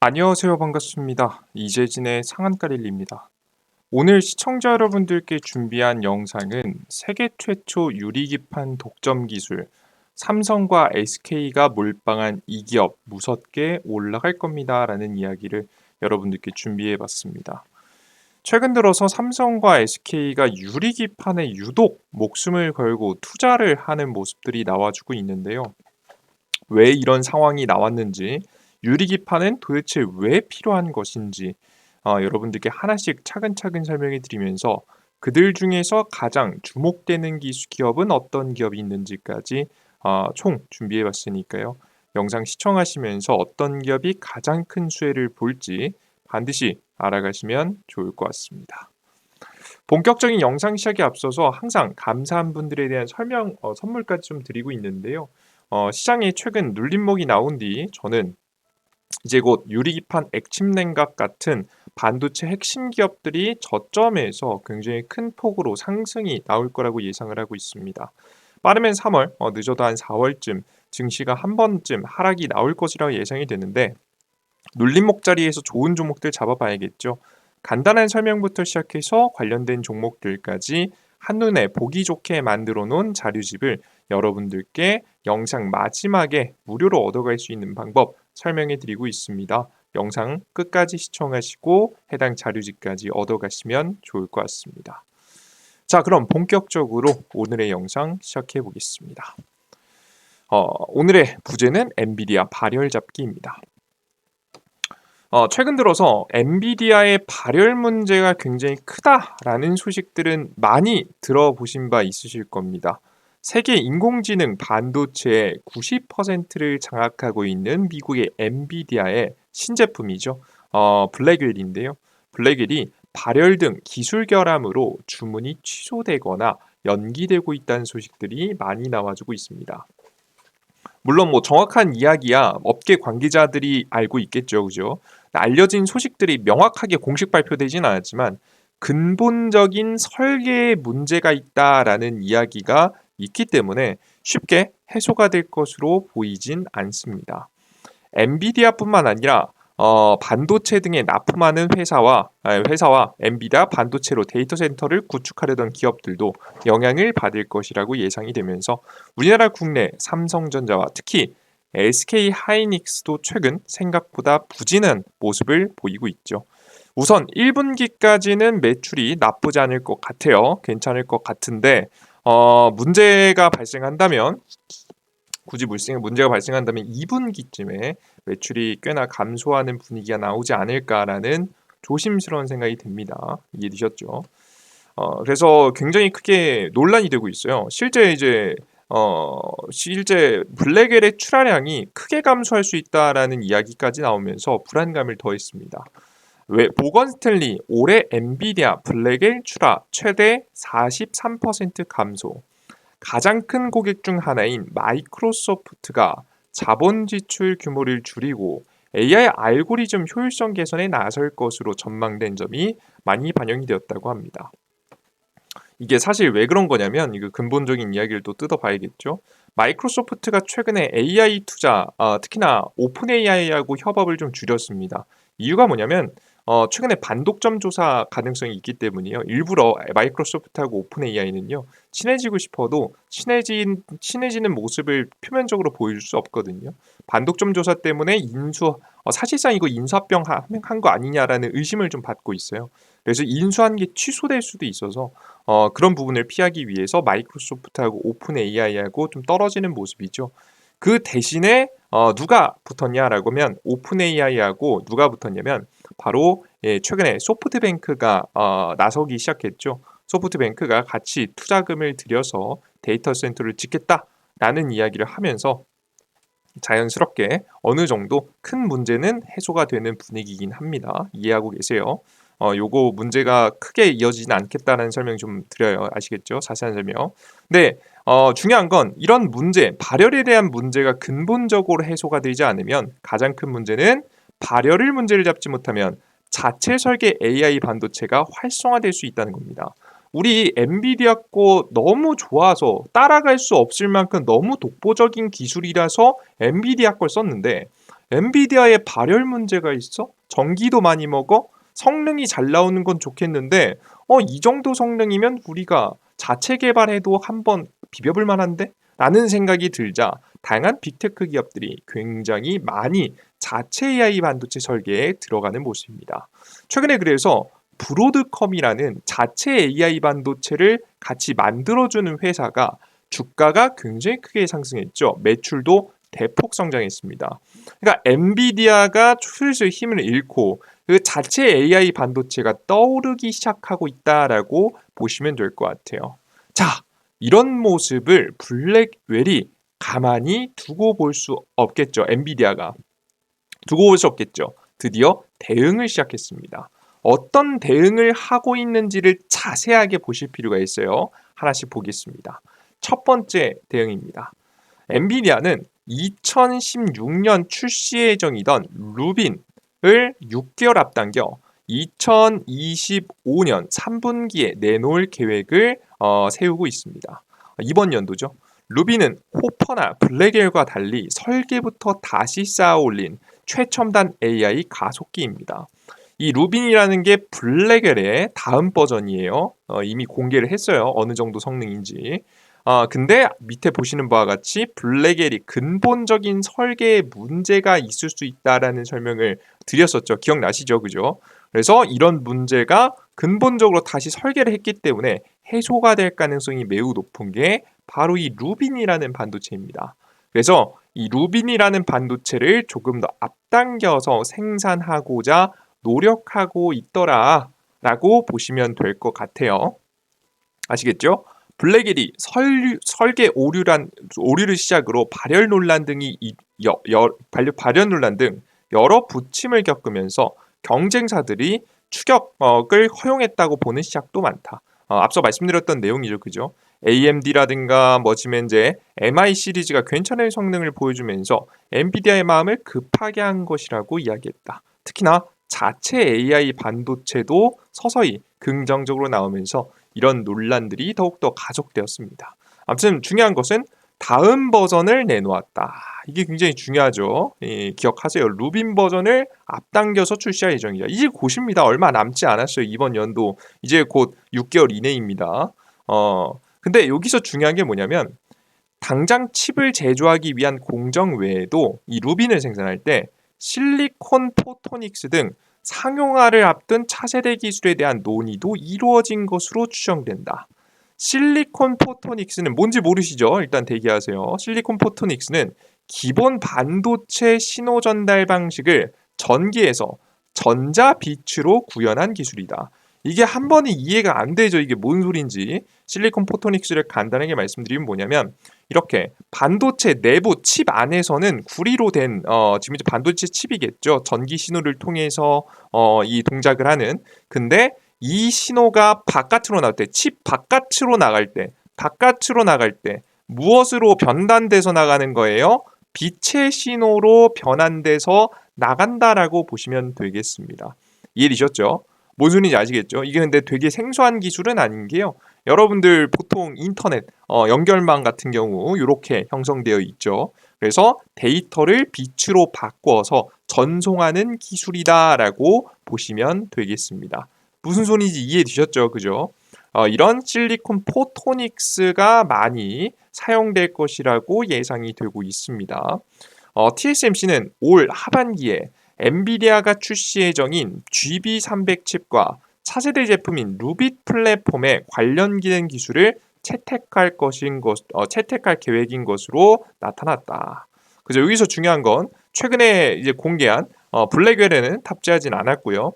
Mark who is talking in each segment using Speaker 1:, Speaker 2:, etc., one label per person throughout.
Speaker 1: 안녕하세요. 반갑습니다. 이재진의 상한가릴리입니다. 오늘 시청자 여러분들께 준비한 영상은 세계 최초 유리기판 독점 기술 삼성과 SK가 몰빵한 이 기업 무섭게 올라갈 겁니다. 라는 이야기를 여러분들께 준비해 봤습니다. 최근 들어서 삼성과 SK가 유리기판에 유독 목숨을 걸고 투자를 하는 모습들이 나와주고 있는데요. 왜 이런 상황이 나왔는지 유리기판은 도대체 왜 필요한 것인지 어, 여러분들께 하나씩 차근차근 설명해 드리면서 그들 중에서 가장 주목되는 기업은 어떤 기업이 있는지까지 어, 총 준비해 봤으니까요. 영상 시청하시면서 어떤 기업이 가장 큰 수혜를 볼지 반드시 알아가시면 좋을 것 같습니다. 본격적인 영상 시작에 앞서서 항상 감사한 분들에 대한 설명 어, 선물까지 좀 드리고 있는데요. 어, 시장에 최근 눌림목이 나온 뒤 저는 이제 곧 유리기판 액침 냉각 같은 반도체 핵심 기업들이 저점에서 굉장히 큰 폭으로 상승이 나올 거라고 예상을 하고 있습니다. 빠르면 3월, 어, 늦어도 한 4월쯤 증시가 한 번쯤 하락이 나올 것이라고 예상이 되는데 눌림목 자리에서 좋은 종목들 잡아봐야겠죠. 간단한 설명부터 시작해서 관련된 종목들까지 한눈에 보기 좋게 만들어 놓은 자료집을 여러분들께 영상 마지막에 무료로 얻어갈 수 있는 방법 설명해 드리고 있습니다. 영상 끝까지 시청하시고 해당 자료집까지 얻어가시면 좋을 것 같습니다. 자, 그럼 본격적으로 오늘의 영상 시작해 보겠습니다. 어, 오늘의 부제는 엔비디아 발열 잡기입니다. 어, 최근 들어서 엔비디아의 발열 문제가 굉장히 크다라는 소식들은 많이 들어보신 바 있으실 겁니다. 세계 인공지능 반도체의 90%를 장악하고 있는 미국의 엔비디아의 신제품이죠. 어, 블랙웰인데요. 블랙웰이 발열 등 기술 결함으로 주문이 취소되거나 연기되고 있다는 소식들이 많이 나와주고 있습니다. 물론 뭐 정확한 이야기야 업계 관계자들이 알고 있겠죠, 그죠? 알려진 소식들이 명확하게 공식 발표되진 않았지만 근본적인 설계에 문제가 있다라는 이야기가 있기 때문에 쉽게 해소가 될 것으로 보이진 않습니다. 엔비디아뿐만 아니라 어, 반도체 등에 납품하는 회사와 아, 회사와 엔비디아 반도체로 데이터 센터를 구축하려던 기업들도 영향을 받을 것이라고 예상이 되면서 우리나라 국내 삼성전자와 특히 SK 하이닉스도 최근 생각보다 부진한 모습을 보이고 있죠. 우선 1분기까지는 매출이 나쁘지 않을 것 같아요. 괜찮을 것 같은데 어, 문제가 발생한다면 굳이 물생에 문제가 발생한다면 2분기쯤에 매출이 꽤나 감소하는 분위기가 나오지 않을까라는 조심스러운 생각이 듭니다. 이해되셨죠? 어, 그래서 굉장히 크게 논란이 되고 있어요. 실제 이제 어, 실제 블랙엘의 출하량이 크게 감소할 수 있다라는 이야기까지 나오면서 불안감을 더했습니다. 왜 보건 스탠리 올해 엔비디아 블랙엘 출하 최대 43% 감소. 가장 큰 고객 중 하나인 마이크로소프트가 자본 지출 규모를 줄이고 AI 알고리즘 효율성 개선에 나설 것으로 전망된 점이 많이 반영이 되었다고 합니다. 이게 사실 왜 그런 거냐면 이거 근본적인 이야기를 또 뜯어봐야겠죠. 마이크로소프트가 최근에 AI 투자, 어, 특히나 오픈 AI하고 협업을 좀 줄였습니다. 이유가 뭐냐면 어, 최근에 반독점 조사 가능성이 있기 때문이요. 일부러 마이크로소프트하고 오픈 AI는요 친해지고 싶어도 친해진 친해지는 모습을 표면적으로 보여줄 수 없거든요. 반독점 조사 때문에 인수 어, 사실상 이거 인수합병 한 거 아니냐라는 의심을 좀 받고 있어요. 그래서 인수한 게 취소될 수도 있어서 어, 그런 부분을 피하기 위해서 마이크로소프트하고 오픈 AI하고 좀 떨어지는 모습이죠. 그 대신에 어, 누가 붙었냐라고 하면 오픈 AI하고 누가 붙었냐면 바로 예, 최근에 소프트뱅크가 어, 나서기 시작했죠. 소프트뱅크가 같이 투자금을 들여서 데이터 센터를 짓겠다라는 이야기를 하면서 자연스럽게 어느 정도 큰 문제는 해소가 되는 분위기이긴 합니다. 이해하고 계세요? 어, 요거 문제가 크게 이어지진 않겠다는 설명 좀 드려요. 아시겠죠? 자세한 설명. 네, 어, 중요한 건 이런 문제, 발열에 대한 문제가 근본적으로 해소가 되지 않으면 가장 큰 문제는 발열을 문제를 잡지 못하면 자체 설계 AI 반도체가 활성화될 수 있다는 겁니다. 우리 엔비디아 거 너무 좋아서 따라갈 수 없을 만큼 너무 독보적인 기술이라서 엔비디아 걸 썼는데 엔비디아에 발열 문제가 있어? 전기도 많이 먹어? 성능이 잘 나오는 건 좋겠는데 어, 이 정도 성능이면 우리가 자체 개발해도 한번 비벼볼 만한데? 라는 생각이 들자 다양한 빅테크 기업들이 굉장히 많이 자체 AI 반도체 설계에 들어가는 모습입니다. 최근에 그래서 브로드컴이라는 자체 AI 반도체를 같이 만들어주는 회사가 주가가 굉장히 크게 상승했죠. 매출도 대폭 성장했습니다. 그러니까 엔비디아가 슬슬 힘을 잃고 그 자체 AI 반도체가 떠오르기 시작하고 있다라고 보시면 될 것 같아요. 자, 이런 모습을 블랙웰이 가만히 두고 볼 수 없겠죠. 엔비디아가 두고 없겠죠. 드디어 대응을 시작했습니다. 어떤 대응을 하고 있는지를 자세하게 보실 필요가 있어요. 하나씩 보겠습니다. 첫 번째 대응입니다. 엔비디아는 2016년 출시 예정이던 루빈을 6개월 앞당겨 2025년 3분기에 내놓을 계획을 어, 세우고 있습니다. 이번 연도죠. 루비는 호퍼나 블랙엘과 달리 설계부터 다시 쌓아올린 최첨단 AI 가속기입니다. 이 루빈이라는 게 블랙엘의 다음 버전이에요. 어, 이미 공개를 했어요. 어느 정도 성능인지. 아, 근데 밑에 보시는 바와 같이 블랙엘이 근본적인 설계에 문제가 있을 수 있다라는 설명을 드렸었죠. 기억나시죠? 그죠? 그래서 이런 문제가 근본적으로 다시 설계를 했기 때문에 해소가 될 가능성이 매우 높은 게 바로 이 루빈이라는 반도체입니다. 그래서 이 루빈이라는 반도체를 조금 더 앞당겨서 생산하고자 노력하고 있더라 라고 보시면 될 것 같아요. 아시겠죠? 블랙일이 설, 설계 오류란 오류를 시작으로 발열 논란 등이 여, 여, 발열 논란 등 여러 부침을 겪으면서 경쟁사들이 추격을 허용했다고 보는 시작도 많다. 어, 앞서 말씀드렸던 내용이죠, 그죠? AMD라든가 뭐 지멘제 MI 시리즈가 괜찮은 성능을 보여주면서 엔비디아의 마음을 급하게 한 것이라고 이야기했다. 특히나 자체 AI 반도체도 서서히 긍정적으로 나오면서 이런 논란들이 더욱더 가속되었습니다. 아무튼 중요한 것은 다음 버전을 내놓았다. 이게 굉장히 중요하죠. 예, 기억하세요. 루빈 버전을 앞당겨서 출시할 예정이다. 이제 곧입니다. 얼마 남지 않았어요. 이번 연도 이제 곧 6개월 이내입니다. 어, 근데 여기서 중요한 게 뭐냐면 당장 칩을 제조하기 위한 공정 외에도 이 루빈을 생산할 때 실리콘 포토닉스 등 상용화를 앞둔 차세대 기술에 대한 논의도 이루어진 것으로 추정된다. 실리콘 포토닉스는 뭔지 모르시죠? 일단 대기하세요. 실리콘 포토닉스는 기본 반도체 신호 전달 방식을 전기에서 전자 빛으로 구현한 기술이다. 이게 한 번에 이해가 안 되죠. 이게 뭔 소린지. 실리콘 포토닉스를 간단하게 말씀드리면 뭐냐면 이렇게 반도체 내부 칩 안에서는 구리로 된 어, 지금 이제 반도체 칩이겠죠. 전기 신호를 통해서 어, 이 동작을 하는. 근데 이 신호가 바깥으로 나올 때, 칩 바깥으로 나갈 때, 바깥으로 나갈 때 무엇으로 변단돼서 나가는 거예요? 빛의 신호로 변환돼서 나간다라고 보시면 되겠습니다. 이해되셨죠? 뭔 소리인지 아시겠죠? 이게 근데 되게 생소한 기술은 아닌 게요. 여러분들 보통 인터넷 어, 연결망 같은 경우 이렇게 형성되어 있죠. 그래서 데이터를 빛으로 바꿔서 전송하는 기술이다라고 보시면 되겠습니다. 무슨 소리인지 이해되셨죠? 그죠? 어, 이런 실리콘 포토닉스가 많이 사용될 것이라고 예상이 되고 있습니다. 어, TSMC는 올 하반기에 엔비디아가 출시 예정인 GB300 칩과 차세대 제품인 루빗 플랫폼의 관련 기능 기술을 채택할 것인 것, 어, 채택할 계획인 것으로 나타났다. 그래서 여기서 중요한 건 최근에 이제 공개한 어, 블랙웰에는 탑재하진 않았고요.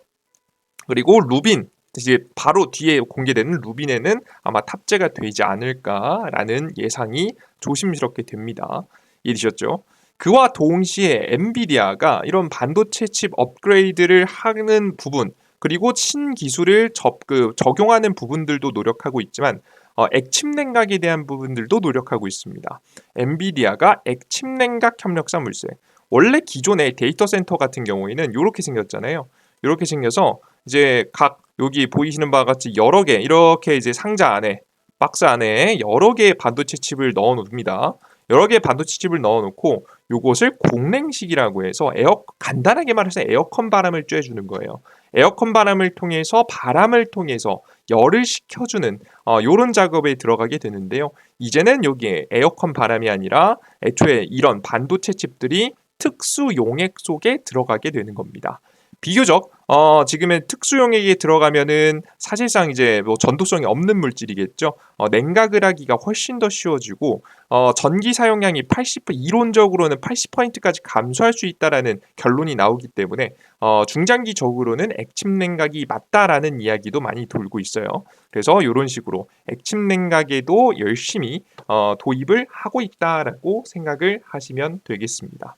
Speaker 1: 그리고 루빈 이제 바로 뒤에 공개되는 루빈에는 아마 탑재가 되지 않을까라는 예상이 조심스럽게 됩니다. 이해되셨죠? 그와 동시에 엔비디아가 이런 반도체 칩 업그레이드를 하는 부분 그리고 신기술을 접, 그, 적용하는 부분들도 노력하고 있지만 어, 액침 냉각에 대한 부분들도 노력하고 있습니다. 엔비디아가 액침 냉각 협력사 물체 원래 기존의 데이터 센터 같은 경우에는 이렇게 생겼잖아요. 이렇게 생겨서 이제 각 여기 보이시는 바와 같이 여러 개 이렇게 이제 상자 안에 박스 안에 여러 개의 반도체 칩을 넣어 놓습니다. 여러 개의 반도체 칩을 넣어놓고 요것을 공냉식이라고 해서 에어 간단하게 말해서 에어컨 바람을 쬐주는 거예요. 에어컨 바람을 통해서 바람을 통해서 열을 식혀주는 어, 이런 작업에 들어가게 되는데요. 이제는 여기에 에어컨 바람이 아니라 애초에 이런 반도체 칩들이 특수 용액 속에 들어가게 되는 겁니다. 비교적 어, 지금의 특수용액에 들어가면은 사실상 이제 뭐 전도성이 없는 물질이겠죠. 어, 냉각을 하기가 훨씬 더 쉬워지고 어, 전기 사용량이 80 이론적으로는 80%까지 감소할 수 있다라는 결론이 나오기 때문에 어, 중장기적으로는 액침 냉각이 맞다라는 이야기도 많이 돌고 있어요. 그래서 이런 식으로 액침 냉각에도 열심히 어, 도입을 하고 있다라고 생각을 하시면 되겠습니다.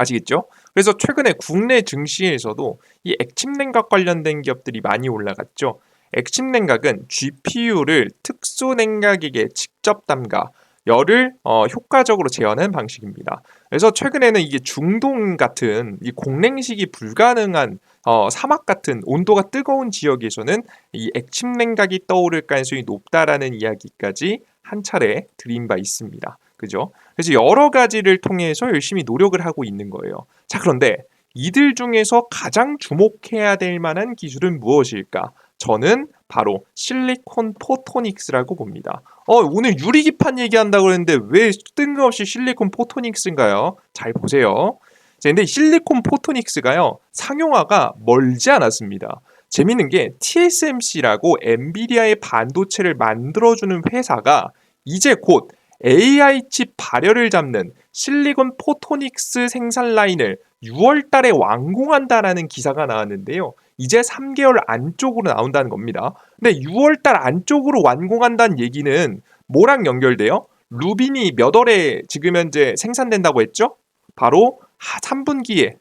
Speaker 1: 아시겠죠? 그래서 최근에 국내 증시에서도 이 액침 냉각 관련된 기업들이 많이 올라갔죠. 액침 냉각은 GPU를 특수 냉각액에 직접 담가 열을 어, 효과적으로 제어하는 방식입니다. 그래서 최근에는 이게 중동 같은 이 공냉식이 불가능한 어, 사막 같은 온도가 뜨거운 지역에서는 이 액침 냉각이 떠오를 가능성이 높다라는 이야기까지 한 차례 드린 바 있습니다. 그죠? 그래서 여러 가지를 통해서 열심히 노력을 하고 있는 거예요. 자, 그런데 이들 중에서 가장 주목해야 될 만한 기술은 무엇일까? 저는 바로 실리콘 포토닉스라고 봅니다. 어, 오늘 유리기판 얘기한다고 그랬는데 왜 뜬금없이 실리콘 포토닉스인가요? 잘 보세요. 자, 근데 실리콘 포토닉스가요, 상용화가 멀지 않았습니다. 재밌는 게 TSMC라고 엔비디아의 반도체를 만들어주는 회사가 이제 곧 AI 칩 발열을 잡는 실리콘 포토닉스 생산 라인을 6월 달에 완공한다라는 기사가 나왔는데요. 이제 3개월 안쪽으로 나온다는 겁니다. 근데 6월 달 안쪽으로 완공한다는 얘기는 뭐랑 연결돼요? 루빈이 몇 월에 지금 현재 생산된다고 했죠? 바로 3분기에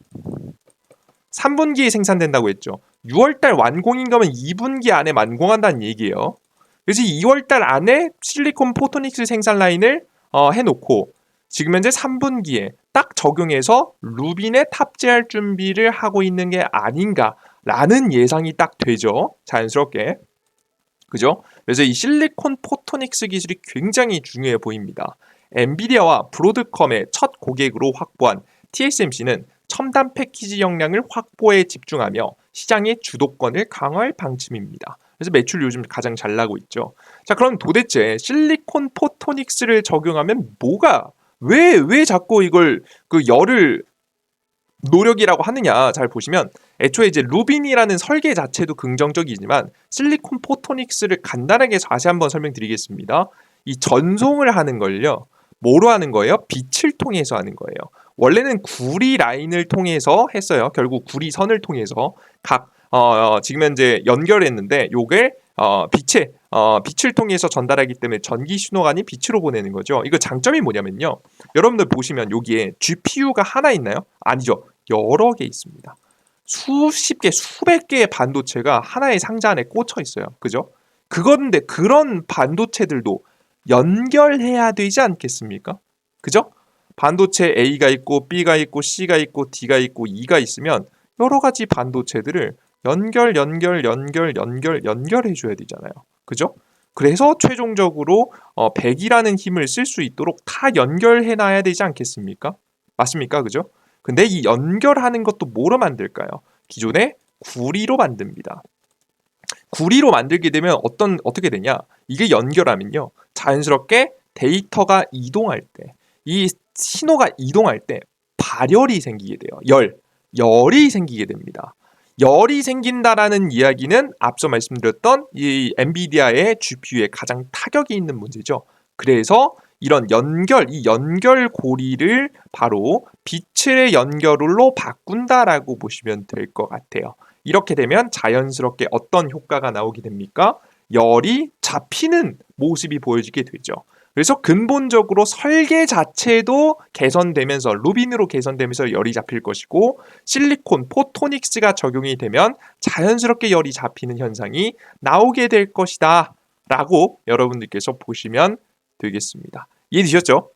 Speaker 1: 3분기에 생산된다고 했죠. 6월 달 완공인 거면 2분기 안에 완공한다는 얘기예요. 그래서 2월달 안에 실리콘 포토닉스 생산 라인을 어, 해놓고 지금 현재 3분기에 딱 적용해서 루빈에 탑재할 준비를 하고 있는 게 아닌가라는 예상이 딱 되죠. 자연스럽게. 그죠? 그래서 이 실리콘 포토닉스 기술이 굉장히 중요해 보입니다. 엔비디아와 브로드컴의 첫 고객으로 확보한 TSMC는 첨단 패키지 역량을 확보에 집중하며 시장의 주도권을 강화할 방침입니다. 그래서 매출 요즘 가장 잘 나고 있죠. 자, 그럼 도대체 실리콘 포토닉스를 적용하면 뭐가 왜왜 자꾸 이걸 그 열을 노력이라고 하느냐 잘 보시면 애초에 이제 루빈이라는 설계 자체도 긍정적이지만 실리콘 포토닉스를 간단하게 다시 한번 설명드리겠습니다. 이 전송을 하는 걸요. 뭐로 하는 거예요? 빛을 통해서 하는 거예요. 원래는 구리 라인을 통해서 했어요. 결국 구리 선을 통해서 각 어, 어, 지금 현재 연결했는데 요게 어, 빛에 어, 빛을 통해서 전달하기 때문에 전기 신호가 아닌 빛으로 보내는 거죠. 이거 장점이 뭐냐면요. 여러분들 보시면 여기에 GPU가 하나 있나요? 아니죠. 여러 개 있습니다. 수십 개, 수백 개의 반도체가 하나의 상자 안에 꽂혀 있어요. 그죠? 그건데 그런 반도체들도 연결해야 되지 않겠습니까? 그죠? 반도체 A가 있고 B가 있고 C가 있고 D가 있고 E가 있으면 여러 가지 반도체들을 연결, 연결, 연결, 연결, 연결해 줘야 되잖아요. 그죠? 그래서 최종적으로 어, 100이라는 힘을 쓸 수 있도록 다 연결해 놔야 되지 않겠습니까? 맞습니까? 그죠? 근데 이 연결하는 것도 뭐로 만들까요? 기존에 구리로 만듭니다. 구리로 만들게 되면 어떤 어떻게 되냐? 이게 연결하면요. 자연스럽게 데이터가 이동할 때, 이 신호가 이동할 때 발열이 생기게 돼요. 열, 열이 생기게 됩니다. 열이 생긴다라는 이야기는 앞서 말씀드렸던 이 엔비디아의 GPU에 가장 타격이 있는 문제죠. 그래서 이런 연결, 이 연결 고리를 바로 빛의 연결로 바꾼다라고 보시면 될 것 같아요. 이렇게 되면 자연스럽게 어떤 효과가 나오게 됩니까? 열이 잡히는 모습이 보여지게 되죠. 그래서 근본적으로 설계 자체도 개선되면서 루빈으로 개선되면서 열이 잡힐 것이고 실리콘 포토닉스가 적용이 되면 자연스럽게 열이 잡히는 현상이 나오게 될 것이다 라고 여러분들께서 보시면 되겠습니다. 이해되셨죠?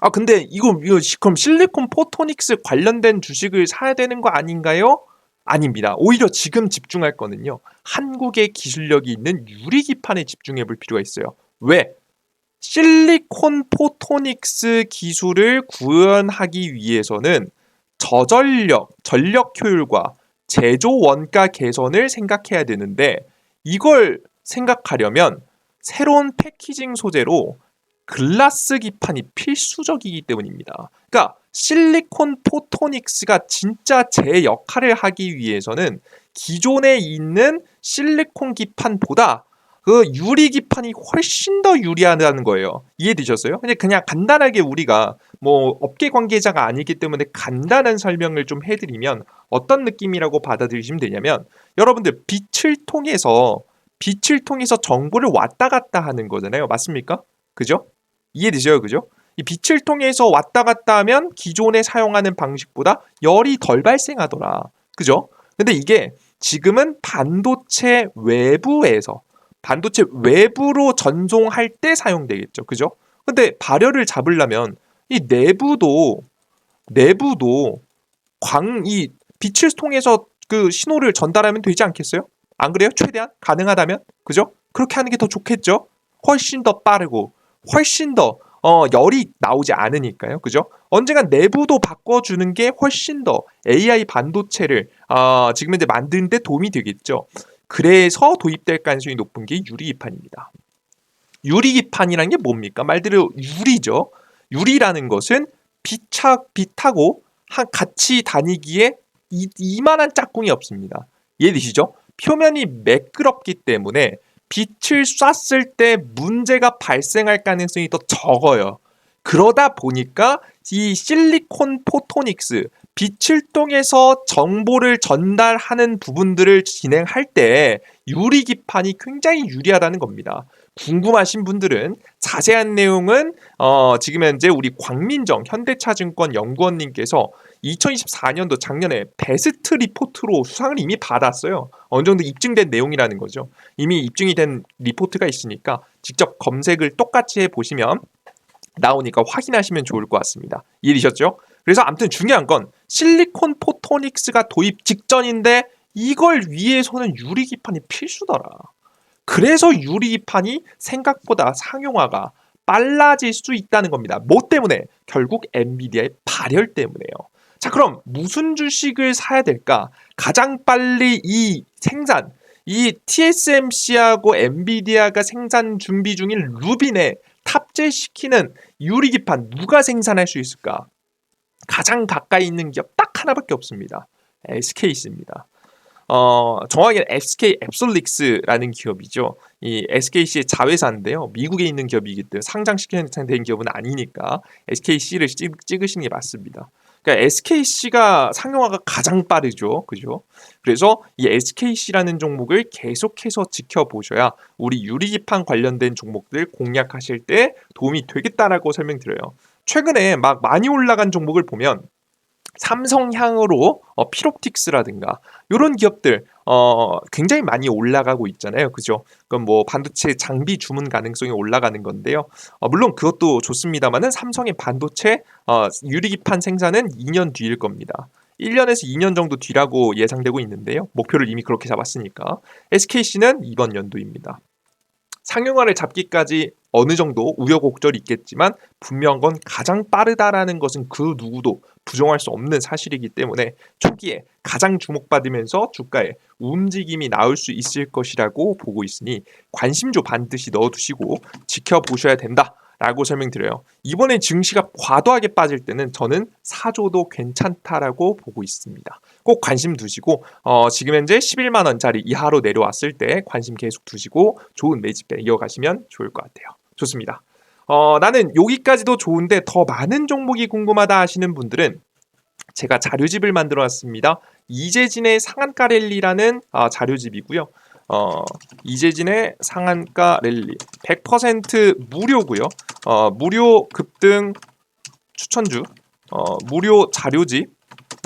Speaker 1: 아 근데 이거 이거 그럼 실리콘 포토닉스 관련된 주식을 사야 되는 거 아닌가요? 아닙니다. 오히려 지금 집중할 거는요. 한국의 기술력이 있는 유리기판에 집중해 볼 필요가 있어요. 왜? 실리콘 포토닉스 기술을 구현하기 위해서는 저전력, 전력 효율과 제조 원가 개선을 생각해야 되는데 이걸 생각하려면 새로운 패키징 소재로 글라스 기판이 필수적이기 때문입니다. 그러니까 실리콘 포토닉스가 진짜 제 역할을 하기 위해서는 기존에 있는 실리콘 기판보다 그 유리 기판이 훨씬 더 유리하다는 거예요. 이해되셨어요? 그냥 그냥 간단하게 우리가 뭐 업계 관계자가 아니기 때문에 간단한 설명을 좀 해드리면 어떤 느낌이라고 받아들이시면 되냐면 여러분들 빛을 통해서 빛을 통해서 정보를 왔다 갔다 하는 거잖아요. 맞습니까? 그죠? 이해되셔요? 그죠? 이 빛을 통해서 왔다 갔다 하면 기존에 사용하는 방식보다 열이 덜 발생하더라. 그죠? 근데 이게 지금은 반도체 외부에서 반도체 외부로 전송할 때 사용되겠죠. 그죠? 근데 발열을 잡으려면 이 내부도 내부도 광 이 빛을 통해서 그 신호를 전달하면 되지 않겠어요? 안 그래요? 최대한 가능하다면 그죠? 그렇게 하는 게 더 좋겠죠. 훨씬 더 빠르고 훨씬 더 어, 열이 나오지 않으니까요. 그죠? 언젠간 내부도 바꿔주는 게 훨씬 더 AI 반도체를 어, 지금 현재 만드는데 도움이 되겠죠. 그래서 도입될 가능성이 높은 게 유리기판입니다. 유리기판이란 게 뭡니까? 말대로 유리죠. 유리라는 것은 빛착 빛하고 한 같이 다니기에 이, 이만한 짝꿍이 없습니다. 이해되시죠? 표면이 매끄럽기 때문에 빛을 쐈을 때 문제가 발생할 가능성이 더 적어요. 그러다 보니까 이 실리콘 포토닉스 빛을 통해서 정보를 전달하는 부분들을 진행할 때 유리 기판이 굉장히 유리하다는 겁니다. 궁금하신 분들은 자세한 내용은 어, 지금 현재 우리 광민정 현대차증권 연구원님께서 2024년도 작년에 베스트 리포트로 수상을 이미 받았어요. 어느 정도 입증된 내용이라는 거죠. 이미 입증이 된 리포트가 있으니까 직접 검색을 똑같이 해 보시면 나오니까 확인하시면 좋을 것 같습니다. 이해되셨죠? 그래서 아무튼 중요한 건 실리콘 포토닉스가 도입 직전인데 이걸 위해서는 유리 기판이 필수더라. 그래서 유리 기판이 생각보다 상용화가 빨라질 수 있다는 겁니다. 뭐 때문에? 결국 엔비디아의 발열 때문에요. 자, 그럼 무슨 주식을 사야 될까? 가장 빨리 이 생산, 이 TSMC하고 엔비디아가 생산 준비 중인 루빈에 탑재시키는 유리 기판 누가 생산할 수 있을까? 가장 가까이 있는 기업 딱 하나밖에 없습니다. SKC입니다. 어, 정확히는 SK 앱솔릭스라는 기업이죠. 이 SKC의 자회사인데요. 미국에 있는 기업이기 때문에 상장시킨 기업은 아니니까 SKC를 찍, 찍으시는 게 맞습니다. 그러니까 SKC가 상용화가 가장 빠르죠. 그죠? 그래서 이 SKC라는 종목을 계속해서 지켜보셔야 우리 유리기판 관련된 종목들 공략하실 때 도움이 되겠다라고 설명드려요. 최근에 막 많이 올라간 종목을 보면 삼성향으로 어, 피롭틱스라든가 이런 기업들 어, 굉장히 많이 올라가고 있잖아요. 그죠? 그럼 뭐 반도체 장비 주문 가능성이 올라가는 건데요. 어, 물론 그것도 좋습니다만은 삼성의 반도체 어, 유리기판 생산은 2년 뒤일 겁니다. 1년에서 2년 정도 뒤라고 예상되고 있는데요. 목표를 이미 그렇게 잡았으니까. SKC는 이번 연도입니다. 상용화를 잡기까지 어느 정도 우여곡절이 있겠지만 분명한 건 가장 빠르다라는 것은 그 누구도 부정할 수 없는 사실이기 때문에 초기에 가장 주목받으면서 주가에 움직임이 나올 수 있을 것이라고 보고 있으니 관심조 반드시 넣어두시고 지켜보셔야 된다. 라고 설명드려요. 이번에 증시가 과도하게 빠질 때는 저는 사조도 괜찮다라고 보고 있습니다. 꼭 관심 두시고 어, 지금 현재 11만 원짜리 이하로 내려왔을 때 관심 계속 두시고 좋은 매집배 이어가시면 좋을 것 같아요. 좋습니다. 어, 나는 여기까지도 좋은데 더 많은 종목이 궁금하다 하시는 분들은 제가 자료집을 만들어 왔습니다. 이재진의 상한가 랠리라는 아, 자료집이고요. 어, 이재진의 상한가 랠리 100% 무료고요. 어, 무료 급등 추천주, 어, 무료 자료집,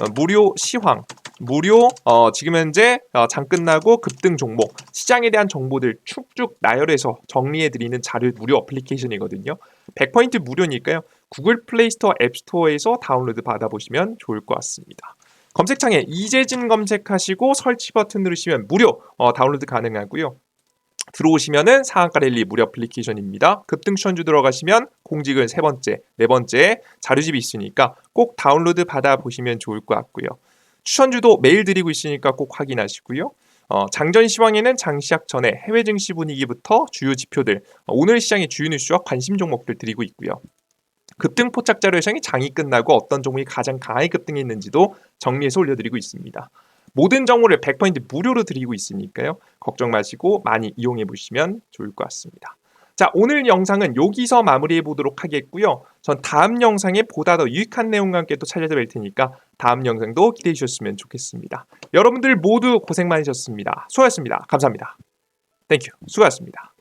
Speaker 1: 어, 무료 시황, 무료 어, 지금 현재 어, 장 끝나고 급등 종목 시장에 대한 정보들 축쭉 나열해서 정리해 드리는 자료 무료 어플리케이션이거든요. 100포인트 무료니까요. 구글 플레이 스토어 앱 스토어에서 다운로드 받아보시면 좋을 것 같습니다. 검색창에 이재진 검색하시고 설치 버튼 누르시면 무료 어, 다운로드 가능하고요. 들어오시면은 상한가 랠리 무료 애플리케이션입니다. 급등 추천주 들어가시면 공직을 세 번째, 네 번째 자료집이 있으니까 꼭 다운로드 받아 보시면 좋을 것 같고요. 추천주도 매일 드리고 있으니까 꼭 확인하시고요. 어, 장전 시황에는 장 시작 전에 해외 증시 분위기부터 주요 지표들, 어, 오늘 시장의 주요 뉴스와 관심 종목들 드리고 있고요. 급등 포착 자료 예상이 장이 끝나고 어떤 종목이 가장 강하게 급등했는지도 정리해서 올려드리고 있습니다. 모든 정보를 100% 무료로 드리고 있으니까요. 걱정 마시고 많이 이용해 보시면 좋을 것 같습니다. 자, 오늘 영상은 여기서 마무리해 보도록 하겠고요. 전 다음 영상에 보다 더 유익한 내용과 함께 또 찾아뵐 테니까 다음 영상도 기대해 주셨으면 좋겠습니다. 여러분들 모두 고생 많으셨습니다. 수고하셨습니다. 감사합니다. 땡큐. 수고하셨습니다.